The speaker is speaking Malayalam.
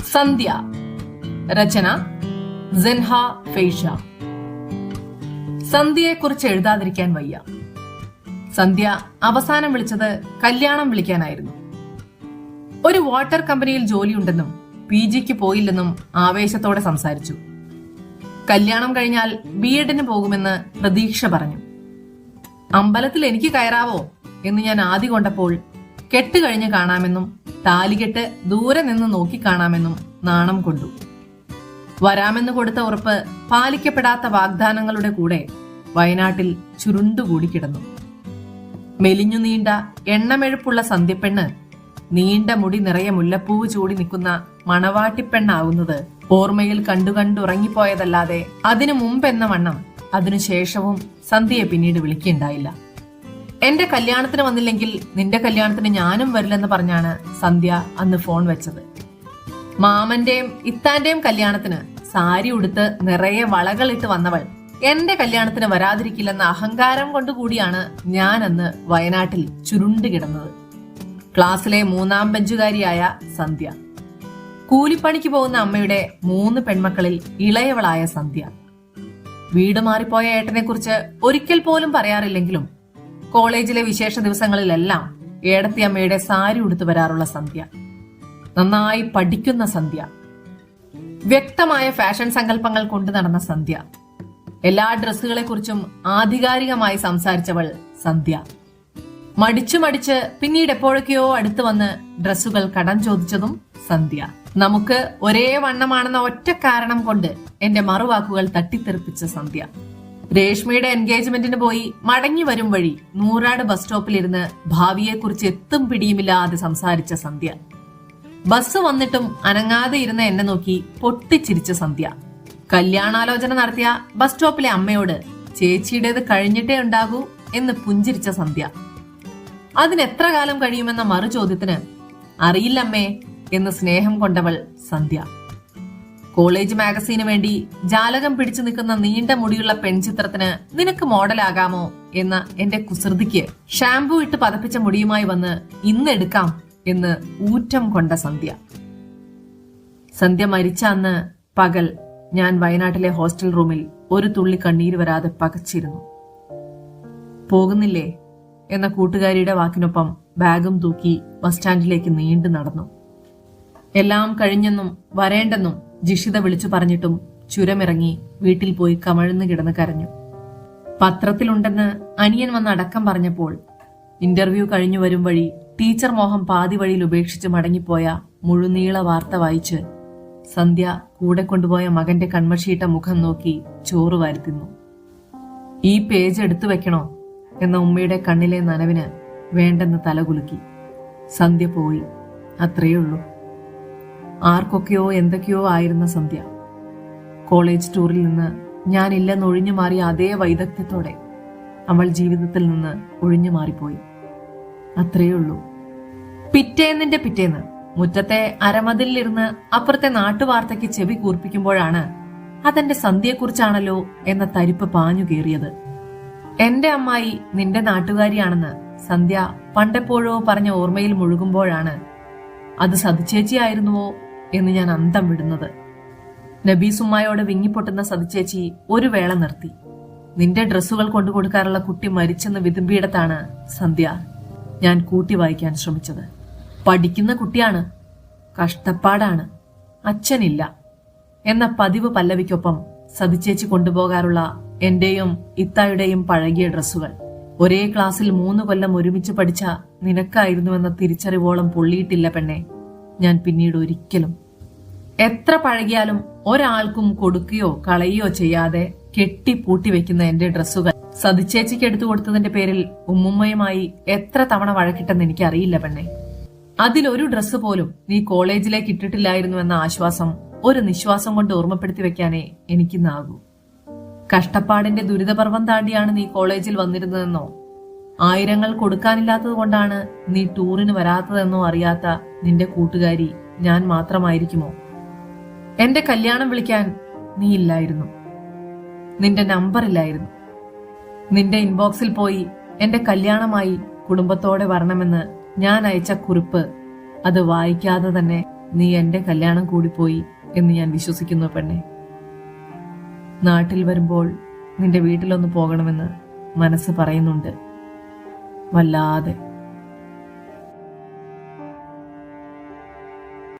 സന്ധ്യ. രചന സെൻഹ ഫെയ്ഷ സന്ധ്യയെക്കുറിച്ച് എഴുതാതിരിക്കാൻ വയ്യ. സന്ധ്യ അവസാനം വിളിച്ചത് കല്യാണം വിളിക്കാനായിരുന്നു. ഒരു വാട്ടർ കമ്പനിയിൽ ജോലിയുണ്ടെന്നും പി ജിക്ക് പോയില്ലെന്നും ആവേശത്തോടെ സംസാരിച്ചു. കല്യാണം കഴിഞ്ഞാൽ ബി എഡിന് പോകുമെന്ന് പ്രതീക്ഷ പറഞ്ഞു. അമ്പലത്തിൽ എനിക്ക് കയറാവോ എന്ന് ഞാൻ ആദ്യ കൊണ്ടപ്പോൾ കെട്ട് കഴിഞ്ഞ് കാണാമെന്നും താലികെട്ട് ദൂരെ നിന്ന് നോക്കിക്കാണാമെന്നും നാണം കൊണ്ടു. വരാമെന്ന് കൊടുത്ത ഉറപ്പ് പാലിക്കപ്പെടാത്ത വാഗ്ദാനങ്ങളുടെ കൂടെ വയനാട്ടിൽ ചുരുണ്ടുകൂടി കിടന്നു. മെലിഞ്ഞു നീണ്ട എണ്ണമെഴുപ്പുള്ള സന്ധ്യപ്പെണ്ണ് നീണ്ട മുടി നിറയെ മുല്ലപ്പൂവ് ചൂടി നിൽക്കുന്ന മണവാട്ടിപ്പെണ്ണാവുന്നത് ഓർമ്മയിൽ കണ്ടു കണ്ടുറങ്ങിപ്പോയതല്ലാതെ അതിനു മുമ്പെന്ന വണ്ണം അതിനുശേഷവും സന്ധ്യയെ പിന്നീട് വിളിക്കുകയുണ്ടായില്ല. എന്റെ കല്യാണത്തിന് വന്നില്ലെങ്കിൽ നിന്റെ കല്യാണത്തിന് ഞാനും വരില്ലെന്ന് പറഞ്ഞാണ് സന്ധ്യ അന്ന് ഫോൺ വെച്ചത്. മാമന്റെയും ഇത്താന്റെയും കല്യാണത്തിന് സാരി ഉടുത്ത് നിറയെ വളകളിട്ട് വന്നവൾ എന്റെ കല്യാണത്തിന് വരാതിരിക്കില്ലെന്ന അഹങ്കാരം കൊണ്ടുകൂടിയാണ് ഞാൻ അന്ന് വയനാട്ടിൽ ചുരുണ്ട് കിടന്നത്. ക്ലാസ്സിലെ മൂന്നാം ബെഞ്ചുകാരിയായ സന്ധ്യ. കൂലിപ്പണിക്ക് പോകുന്ന അമ്മയുടെ മൂന്ന് പെൺമക്കളിൽ ഇളയവളായ സന്ധ്യ. വീട് മാറിപ്പോയ ഏട്ടനെ കുറിച്ച് ഒരിക്കൽ പോലും പറയാറില്ലെങ്കിലും കോളേജിലെ വിശേഷ ദിവസങ്ങളിലെല്ലാം ഏടത്തി അമ്മയുടെ സാരി ഉടുത്തു വരാറുള്ള സന്ധ്യ. നന്നായി പഠിക്കുന്ന സന്ധ്യ. വ്യക്തമായ ഫാഷൻ സങ്കല്പങ്ങൾ കൊണ്ടു നടന്ന സന്ധ്യ. എല്ലാ ഡ്രസ്സുകളെ കുറിച്ചും ആധികാരികമായി സംസാരിച്ചവൾ സന്ധ്യ. മടിച്ചു മടിച്ച് പിന്നീട് എപ്പോഴൊക്കെയോ അടുത്തു വന്ന് ഡ്രസ്സുകൾ കടം ചോദിച്ചതും സന്ധ്യ. നമുക്ക് ഒരേ വണ്ണമാണെന്ന ഒറ്റ കാരണം കൊണ്ട് എന്റെ മറുവാക്കുകൾ തട്ടിത്തെറിപ്പിച്ച സന്ധ്യ. രേഷ്മയുടെ എൻഗേജ്മെന്റിന് പോയി മടങ്ങി വരും വഴി നൂറാട് ബസ് സ്റ്റോപ്പിലിരുന്ന് ഭാവിയെക്കുറിച്ച് എത്തും പിടിയുമില്ലാതെ സംസാരിച്ച സന്ധ്യ. ബസ് വന്നിട്ടും അനങ്ങാതെ ഇരുന്ന എന്നെ നോക്കി പൊട്ടിച്ചിരിച്ച സന്ധ്യ. കല്യാണാലോചന നടത്തിയ ബസ് സ്റ്റോപ്പിലെ അമ്മയോട് ചേച്ചിയുടേത് കഴിഞ്ഞിട്ടേ ഉണ്ടാകൂ എന്ന് പുഞ്ചിരിച്ച സന്ധ്യ. അതിനെത്ര കാലം കഴിയുമെന്ന മറുചോദ്യത്തിന് അറിയില്ലമ്മേ എന്ന് സ്നേഹം കൊണ്ടവൾ സന്ധ്യ. കോളേജ് മാഗസീന് വേണ്ടി ജാലകം പിടിച്ചു നിൽക്കുന്ന നീണ്ട മുടിയുള്ള പെൺചിത്രത്തിന് നിനക്ക് മോഡലാകാമോ എന്ന എന്റെ കുസൃതിക്ക് ഷാംപൂ ഇട്ട് പതപ്പിച്ച മുടിയുമായി വന്ന് ഇന്ന് എടുക്കാം എന്ന് ഊറ്റം കൊണ്ട സന്ധ്യ. സന്ധ്യ മരിച്ച അന്ന് പകൽ ഞാൻ വയനാട്ടിലെ ഹോസ്റ്റൽ റൂമിൽ ഒരു തുള്ളി കണ്ണീര് വരാതെ പകച്ചിരുന്നു. പോകുന്നില്ലേ എന്ന കൂട്ടുകാരിയുടെ വാക്കിനൊപ്പം ബാഗും തൂക്കി ബസ് സ്റ്റാൻഡിലേക്ക് നീണ്ടു നടന്നു. എല്ലാം കഴിഞ്ഞെന്നും വരേണ്ടെന്നും ജിഷിത വിളിച്ചു പറഞ്ഞിട്ടും ചുരമിറങ്ങി വീട്ടിൽ പോയി കമഴ്ന്നു കിടന്ന് കരഞ്ഞു. പത്രത്തിലുണ്ടെന്ന് അനിയൻ വന്ന് അടക്കം പറഞ്ഞപ്പോൾ ഇന്റർവ്യൂ കഴിഞ്ഞു വരും വഴി ടീച്ചർ മോഹം പാതി വഴിയിൽ ഉപേക്ഷിച്ച് മടങ്ങിപ്പോയ മുഴുനീള വാർത്ത വായിച്ച് സന്ധ്യ കൂടെ കൊണ്ടുപോയ മകന്റെ കൺമഷിയിട്ട മുഖം നോക്കി ചോറ് വാരുത്തിന്നു. ഈ പേജ് എടുത്തു വെക്കണോ? എന്ന ഉമ്മയുടെ കണ്ണിലെ നനവിന് വേണ്ടെന്ന് തലകുലുക്കി. സന്ധ്യ പോയി. അത്രയുള്ളൂ ആർക്കൊക്കെയോ എന്തൊക്കെയോ ആയിരുന്ന സന്ധ്യ. കോളേജ് ടൂറിൽ നിന്ന് ഞാനില്ലെന്ന് ഒഴിഞ്ഞു മാറിയ അതേ വൈദഗ്ധ്യത്തോടെ അവൾ ജീവിതത്തിൽ നിന്ന് ഒഴിഞ്ഞു മാറിപ്പോയി. അത്രയേ ഉള്ളൂ. പിറ്റേന്നിന്റെ പിറ്റേന്ന് മുറ്റത്തെ അരമതിലിരുന്ന് അപ്പുറത്തെ നാട്ടുവാർത്തയ്ക്ക് ചെവി കൂർപ്പിക്കുമ്പോഴാണ് അതെന്റെ സന്ധ്യയെക്കുറിച്ചാണല്ലോ എന്ന തരിപ്പ് പാഞ്ഞു കയറിയത്. എന്റെ അമ്മായി നിന്റെ നാട്ടുകാരിയാണെന്ന് സന്ധ്യ പണ്ടെപ്പോഴോ പറഞ്ഞ ഓർമ്മയിൽ മുഴുകുമ്പോഴാണ്. അത് സതിച്ചേച്ചിയായിരുന്നുവോ എന്ന് ഞാൻ അന്തം വിടുന്നത്. നബീസുമ്മായോട് വിങ്ങിപ്പൊട്ടുന്ന സതിച്ചേച്ചി ഒരു വേള നിർത്തി. നിന്റെ ഡ്രസ്സുകൾ കൊണ്ടു കൊടുക്കാറുള്ള കുട്ടി മരിച്ചെന്ന് വിതുമ്പിയിടത്താണ് സന്ധ്യ ഞാൻ കൂട്ടി വായിക്കാൻ ശ്രമിച്ചത്. പഠിക്കുന്ന കുട്ടിയാണ്. കഷ്ടപ്പാടാണ്. അച്ഛനില്ല. എന്ന പതിവ് പല്ലവിക്കൊപ്പം സതിച്ചേച്ചി കൊണ്ടുപോകാറുള്ള എന്റെയും ഇത്തായുടെയും പഴകിയ ഡ്രസ്സുകൾ. ഒരേ ക്ലാസ്സിൽ മൂന്ന് കൊല്ലം ഒരുമിച്ച് പഠിച്ച നിനക്കായിരുന്നുവെന്ന തിരിച്ചറിവോളം പൊള്ളിയിട്ടില്ല പെണ്ണെ. ഞാൻ പിന്നീട് ഒരിക്കലും എത്ര പഴകിയാലും ഒരാൾക്കും കൊടുക്കുകയോ കളയുകയോ ചെയ്യാതെ കെട്ടി പൂട്ടി വെക്കുന്ന എന്റെ ഡ്രസ്സുകൾ. സതിച്ചേച്ചിക്ക് എടുത്തു കൊടുത്തതിന്റെ പേരിൽ ഉമ്മുമ്മയുമായി എത്ര തവണ വഴക്കിട്ടെന്ന് എനിക്കറിയില്ല പെണ്ണെ. അതിലൊരു ഡ്രസ്സ് പോലും നീ കോളേജിലേക്ക് ഇട്ടിട്ടില്ലായിരുന്നു എന്ന ആശ്വാസം ഒരു നിശ്വാസം കൊണ്ട് ഓർമ്മപ്പെടുത്തി വെക്കാനേ എനിക്കിന്നാകൂ. കഷ്ടപ്പാടിന്റെ ദുരിതപർവം താണ്ടിയാണ് നീ കോളേജിൽ വന്നിരുന്നതെന്നോ? ആയിരങ്ങൾ കൊടുക്കാനില്ലാത്തത് കൊണ്ടാണ് നീ ടൂറിന് വരാത്തതെന്നോ അറിയാത്ത നിന്റെ കൂട്ടുകാരി ഞാൻ മാത്രമായിരിക്കുമോ? എന്റെ കല്യാണം വിളിക്കാൻ നീ ഇല്ലായിരുന്നു. നിന്റെ നമ്പർ ഇല്ലായിരുന്നു. നിന്റെ ഇൻബോക്സിൽ പോയി എന്റെ കല്യാണമായി കുടുംബത്തോടെ വരണമെന്ന് ഞാൻ അയച്ച കുറിപ്പ് അത് വായിക്കാതെ തന്നെ നീ എന്റെ കല്യാണം കൂടിപ്പോയി എന്ന് ഞാൻ വിശ്വസിക്കുന്നു പെണ്ണെ. നാട്ടിൽ വരുമ്പോൾ നിന്റെ വീട്ടിലൊന്ന് പോകണമെന്ന് മനസ്സ് പറയുന്നുണ്ട്. വല്ലാതെ.